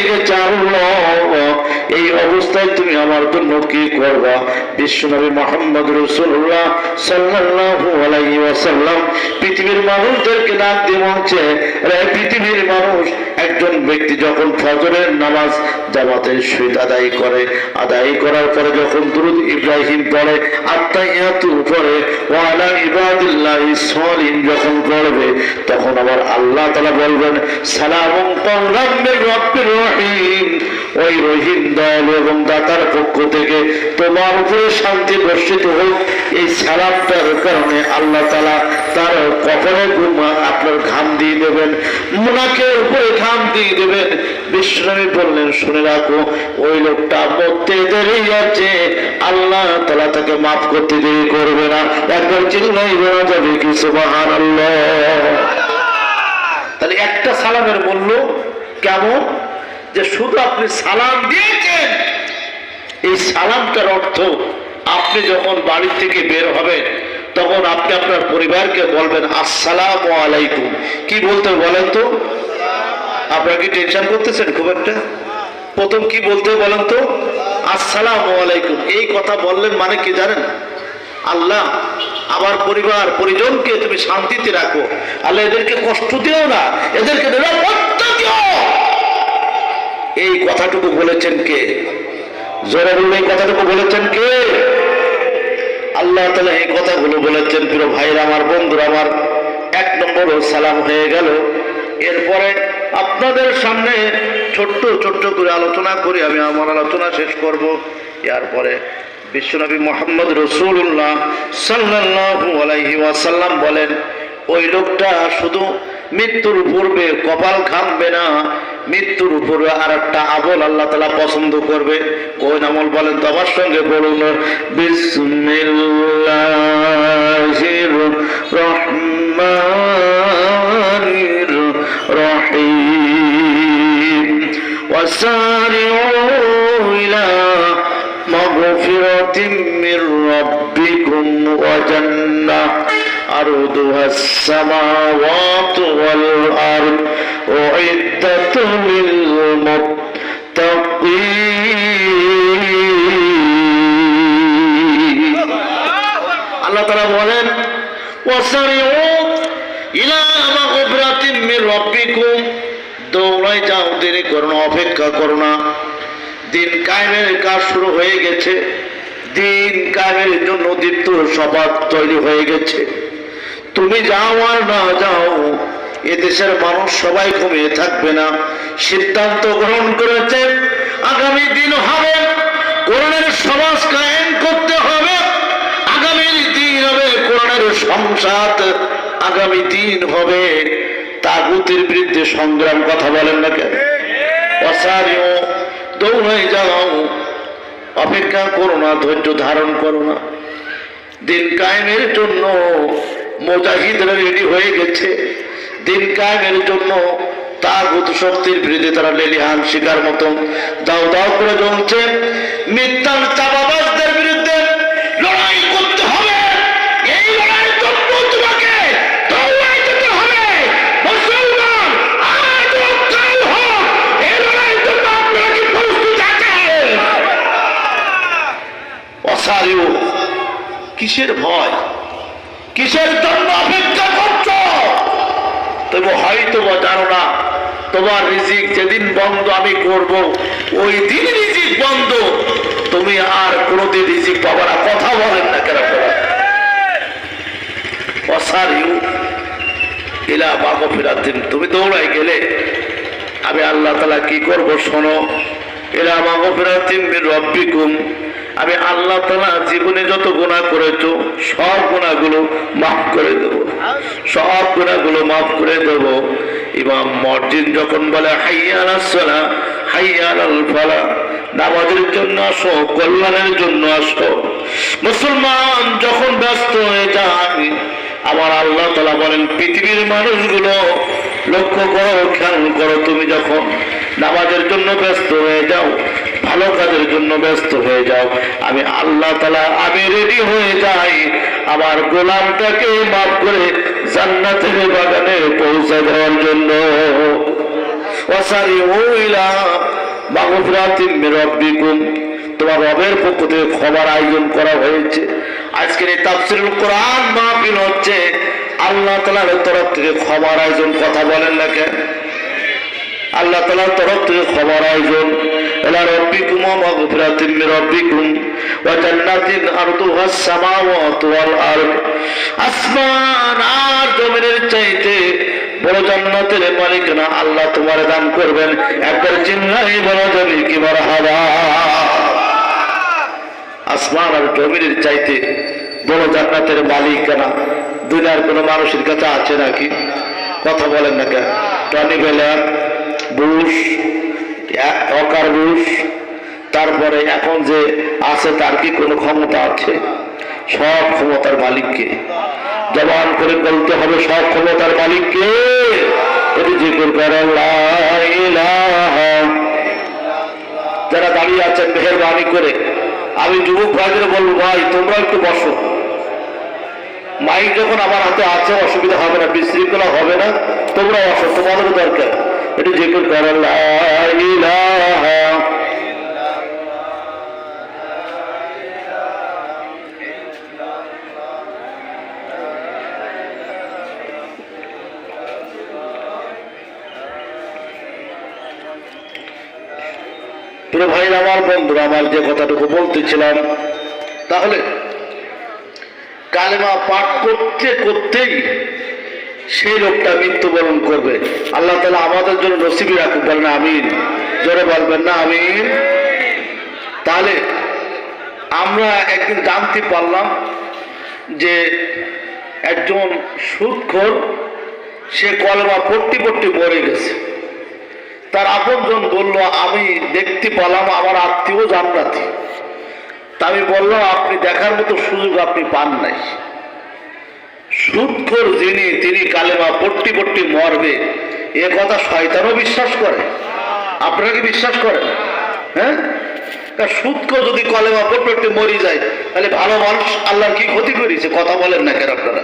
গেছে আল্লাহ এই অবস্থায় তুমি আমার জন্য কি করবা? বিশ্বনবী মোহাম্মদ রসুল্লাহ আলাইহি ওয়াসাল্লাম পৃথিবীর মানুষদেরকে ডাক দিয়ে বলছে পৃথিবীর মানুষ, একজন ব্যক্তি যখন ফজরের নামাজ জামাতের সহিত আদায় করে, আদায় করার পরে যখন দুরুদ ইব্রাহিম পড়ে আত্মাইয়াতু পড়ে, ওয়ালা ইবাদিল্লাহি সলিন যখন পড়বে, তখন আবার আল্লাহ তালা বলবেন মির রাব্বির রহিম। ওই রহিম দয়ালু এবং দাতার পক্ষ থেকে তোমার উপরে শান্তি বর্ষিত হোক। এই সালামটার কারণে আল্লাহ তালা তার ঘুমা আপনার ঘাম দিয়ে দেবেন মুনাকের উপরে ঘাম দিয়ে দেবেন। বিশ্বনবী বললেন, শুনে রাখো, ওই লোকটা মরতে দেরি আছে। আল্লাহ তালা তাকে মাফ করতে দেরি করবে না। একবার চিল্লাই বেড়া যাবে কি সুবাহান তাহলে একটা সালামের মূল্য কেমন? যে শুধু আপনি সালাম দিয়েছেন, এই সালামটার অর্থ আপনি যখন বাড়ি থেকে বের হবেন, তখন আপনি আপনার পরিবারকে বলবেন, আসসালাম আলাইকুম। কি বলতে বলেন তো? আপনারা কি টেনশন করতেছেন খুব একটা? প্রথম কি বলতে বলেন তো? আসসালাম আলাইকুম। এই কথা বললেন মানে কি জানেন? আল্লাহ, আমার পরিবার, পরিজনকে তুমি শান্তিতে রাখো। আল্লাহ এদেরকে কষ্ট দিও না, এদেরকে নিরাপত্তা দিও। এই কথাটুকু বলেছেন কে? জোরে বললে এই কথাটুকু বলেছেন কে? আল্লাহ তালা এই কথাগুলো বলেছেন, প্রিয় ভাইরা আমার, বন্ধুরা আমার। এক নম্বর সালাম হয়ে গেল। এরপরে আপনাদের সামনে ছোট্ট ছোট্ট করে আলোচনা করি, আমি আমার আলোচনা শেষ করব। এরপরে বিশ্বনবী মোহাম্মদ রসুল্লাহ সাল্লাল্লাহু আলাইহি ওয়াসাল্লাম বলেন, ওই লোকটা শুধু মৃত্যুর পূর্বে কপাল ঘামবে না মৃত্যুর উপরে আর একটা আমল আল্লাহ তালা পছন্দ করবে। কোন আমল বলেন তো আমার সঙ্গে বলুন। বিসমিল্লাহির রহমানির রহিম। ওয়াসারিউ ইলা মাগফিরাতিন মির রাব্বিকুম ওয়া জান্নাহ। عرضها السماوات والأرض أعدت للمتقين আল্লাহ তারা বলেন وسارعوا إلى مغفرة من ربكم দৌড়াই যাও দেরি করো না অপেক্ষা করো না দিন কায়েমের কাজ শুরু হয়ে গেছে দিন কায়েমের জন্য দীপ্ত সভা তৈরি হয়ে গেছে তুমি যাও আর না যাও, এদেশের মানুষ সবাই ঘুমিয়ে থাকবে না। সিদ্ধান্ত গ্রহণ করেছে, আগামী দিন হবে, কোরআনের সমাজ কায়েম করতে হবে, আগামী দিন হবে, কোরআনের সংসাদ আগামী দিন হবে। তাগুতের বিরুদ্ধে সংগ্রাম কথা বলেন না কেন? অসারিও দৌড়াই যাও, অপেক্ষা করো না, ধৈর্য ধারণ করো না। দিন কায়েমের জন্য মোজাহিদরা রেডি হয়ে গেছে। দিন কায়েমের জন্য তাগুত শক্তির বিরুদ্ধে তারা লেলিহান শিকার মতো দাও দাও করে জ্বলছে। মিথ্যার চাপাবাজদের বিরুদ্ধে লড়াই করতে হবে। অসারিও, কিসের ভয়? কিসের জন্য অপেক্ষা করছ? তবে হয়তো বা জানো না, তোমার রিজিক যেদিন বন্ধ আমি করব, ওই দিন রিজিক বন্ধ। তুমি আর কোনোদিন রিজিক পাবা না। কথা বলেন না কেন ইলা তুমি দৌড়াই গেলে আমি আল্লাহ তালা কি করব শোনো? এরা মাগো ফেরাতিন রব্বিকুম। আমি আল্লাহ তালা জীবনে যত গুণা করেছ, সব গুণাগুলো মাফ করে দেব। সব গুণাগুলো মাফ করে দেব। ইমাম মসজিদ যখন বলে হাইয়াল আসলা হাইয়াল ফালা নামাজের জন্য আসো, কল্যাণের জন্য আসো। মুসলমান যখন ব্যস্ত হয়ে যায়, আমার আল্লাহ তালা বলেন, পৃথিবীর মানুষগুলো লক্ষ্য করো, খেয়াল করো তুমি যখন নামাজের জন্য ব্যস্ত হয়ে যাও ভালো কাজের জন্য ব্যস্ত হয়ে যাও। আমি আল্লাহ তালা আমি রেডি হয়ে যাই। আমার গোলামটাকে মাফ করে জান্নাতের বাগানে পৌঁছে দেওয়ার জন্য। তোমার পক্ষ থেকে আয়োজন করা হয়েছে। এই হচ্ছে, আল্লাহ তাআলার তরফ থেকে খবর আয়োজন কথা বলেন না কেন? আল্লাহ তালার তরফ থেকে খবর আয়োজন। এলা রব্বিকুম মাগফিরাতিন মির রাব্বিকুম ওয়া জান্নাতিন আরদুহা সামাওয়াতু ওয়াল আরদ। আসমান আর জমিনের চাইতে বড় জান্নাতের মালিক না আল্লাহ তোমার দান করবেন। একবার চিল্লাই বড় জমি কি মারহাবা? আসমান আর জমিনের চাইতে বড় জান্নাতের মালিক না দুনিয়ার কোনো মানুষের কাছে আছে নাকি? কথা বলেন না কেন? টনি বেলার বুশ অকার বুশ তারপরে এখন যে আছে তার কি কোনো ক্ষমতা আছে? সব ক্ষমতার মালিককে। জবান করে বলতে হবে, সব ক্ষমতার মালিককে। যারা দাঁড়িয়ে আছেন মেহরবানি করে। আমি যুবক ভাইদের বলব, ভাই, তোমরা একটু বসো। মাইক যখন আমার হাতে আছে, অসুবিধা হবে না, বিশৃঙ্খলা হবে না তোমরা বসো তোমাদের দরকার। করার লা ভাই আমার বন্ধুরা আমার যে কথাটুকু বলতেছিলাম তাহলে কালেমা পাঠ করতে করতেই সেই লোকটা মৃত্যুবরণ করবে। আল্লাহ তালা আমাদের জন্য নসিবি রাখুক, বলেন আমিন। জোরে বলবেন না, আমিন। তাহলে আমরা একদিন জানতে পারলাম যে একজন সুদখোর সে কলেমা পট্টি পট্টি মরে গেছে। তার আপনজন বলল, আমি দেখতে পেলাম, আমার আত্মীয় জান্নাতি। তা আমি বললাম, আপনি দেখার মতো সুযোগ আপনি পান নাই। সুদখোর যিনি তিনি কালেমা পট্টি পট্টি মরবে। এ কথা শয়তানও বিশ্বাস করে। আপনারা কি বিশ্বাস করেন? হ্যাঁ? সুদখোর যদি কলেমা পট্টি মরি যায়, তাহলে ভালো মানুষ আল্লাহর কি ক্ষতি করেছে? কথা বলেন না কেন আপনারা?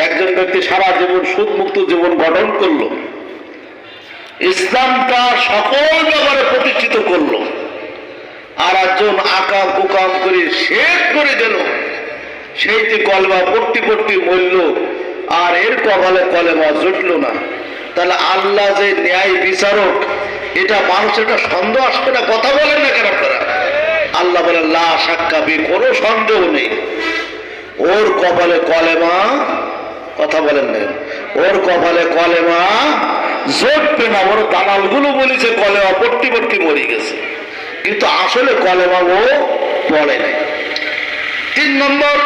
একজন ব্যক্তি সারা জীবন সুদ মুক্ত জীবন গঠন করল। ইসলামটা সকল ব্যাপারে প্রতিষ্ঠিত করল। আর একজন আকাম কুকাম করে শেষ করে দিল। সেইটি কলমা পট্টি পট্টি মরল, আর এর কপালে কলেমা জুটল না। তাহলে আল্লাহ যে ন্যায় বিচারক, এটা মানুষের একটা সন্দেহ আসবে না, কথা বলেন না কেন আপনারা? আল্লাহ বলেন লা সাক্ষাবি কোনো সন্দেহ নেই। ওর কপালে কলেমা, কথা বলেন না ওর কপালে কলেমা জোটবে না। ওর দালালগুলো বলেছে কলেমা পট্টি পট্টি মরে গেছে। কিন্তু আসলে কলেমা ও পড়ে নাই। তিন নম্বর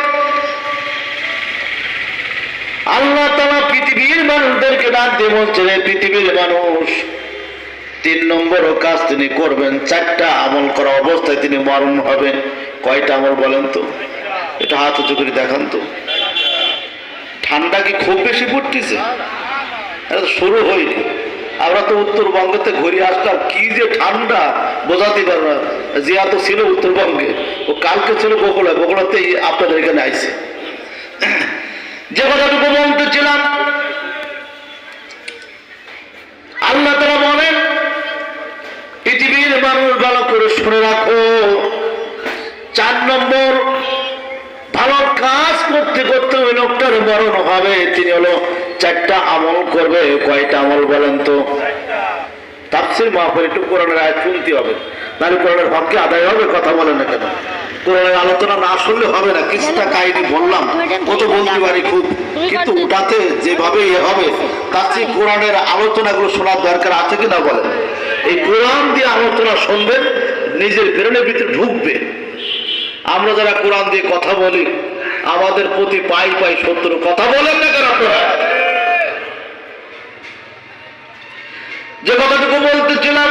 আল্লাহ তালা পৃথিবীর মানুষদেরকে ডাক দিয়ে বলছে রে পৃথিবীর মানুষ, তিন নম্বর কাজ তিনি করবেন, চারটা আমল করা অবস্থায় তিনি মরণ হবেন। কয়টা আমল বলেন তো? এটা হাত উঁচু করে দেখান তো। ঠান্ডা কি খুব বেশি পড়তেছে? শুরু হয়নি। আমরা তো উত্তরবঙ্গতে ঘুরে আসলাম, কি যে ঠান্ডা বোঝাতে পারব না। জিয়া তো ছিল উত্তরবঙ্গে, ও কালকে ছিল বগুড়া বগুড়াতেই আপনাদের এখানে আইছে। যে কথাটুকু বলতেছিলাম, আল্লাহ তারা বলেন, পৃথিবীর মানুষ ভালো করে শুনে রাখো। চার নম্বর, ভালো কাজ করতে করতে ওই লোকটার মরণ হবে। তিনি হলো চারটা আমল করবে। কয়টা আমল বলেন তো? তাফসির মাহফিল, একটু কোরআনের আয়াত শুনতে হবে। নাহলে কোরআনের হককে আদায় হবে, কথা বলেন না কেন? কোরআনের আলোচনা না শুনলে হবে না কিছুটা কাহিনী বললাম। কত বলতে পারি খুব। কিন্তু ওটাতে যেভাবে এ হবে তার চেয়ে কোরআনের আলোচনাগুলো শোনার দরকার আছে কিনা বলেন? এই কোরআন দিয়ে আলোচনা শুনবেন নিজের ব্রেনের ভিতরে ঢুকবে। আমরা যারা কোরআন দিয়ে কথা বলি আমাদের প্রতি পাই পাই শত্রু কথা বলেন না কেন আপনারা? যে কথাটুকু বলতেছিলাম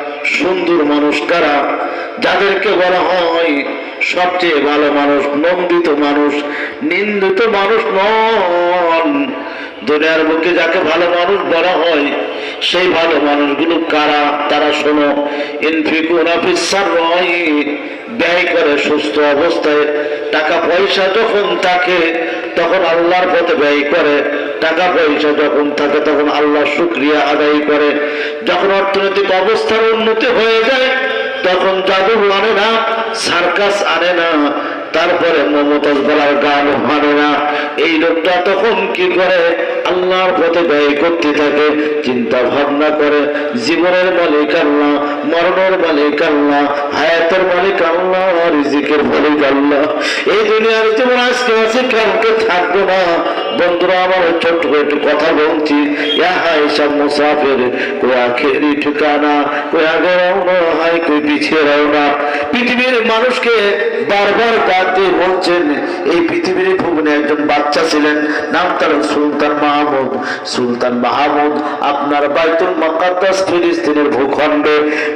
সুন্দর মানুষ কারা? যাদেরকে বলা হয় সবচেয়ে ভালো মানুষ, নন্দিত মানুষ, নিন্দিত মানুষ নন। দুনিয়ার বুকে যাকে ভালো মানুষ বলা হয় সেই ভালো মানুষগুলো কারা? তারা শোনো ব্যয় করে সুস্থ অবস্থায়। টাকা পয়সা যখন থাকে, তখন আল্লাহর পথে ব্যয় করে। টাকা পয়সা যখন থাকে, তখন আল্লাহ শুক্রিয়া আদায় করে। যখন অর্থনৈতিক অবস্থার উন্নতি হয়ে যায়, তখন জাদু আনে না, সার্কাস আনে না, তারপরে মমতাজ বলার গান মানে না। এই লোকটা তখন কি করে? আল্লাহর পথে ব্যয় করতে থাকে, চিন্তা ভাবনা করে, জীবনের মালিক আল্লাহ, মরণের মালিক আল্লাহ, হায়াতের মালিক আল্লাহ, রিজিকের মালিক আল্লাহ। এই দুনিয়ার জীবন আজকে আছে কালকে থাকব না। বন্ধুরা, আমার ছোট্ট একটু কথা বলছি। ইয়া হাই সব মুসাফির, কোই আখেরি ঠিকানা? কোই আগে রওনা হয়, কোই পিছিয়ে রওনা? পৃথিবীর মানুষকে বারবার ডাক বলছেন, এই পৃথিবীর ভুবনে একজন বাচ্চা ছিলেন, নাম তার সুলতান মাহমুদ সুলতান মাহমুদ আপনার বাইতুল মকাদ্দাস ফিলিস্তিনের ভূখণ্ডে।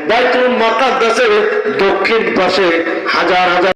বাইতুল মকাদ্দাসের দক্ষিণ পাশে হাজার হাজার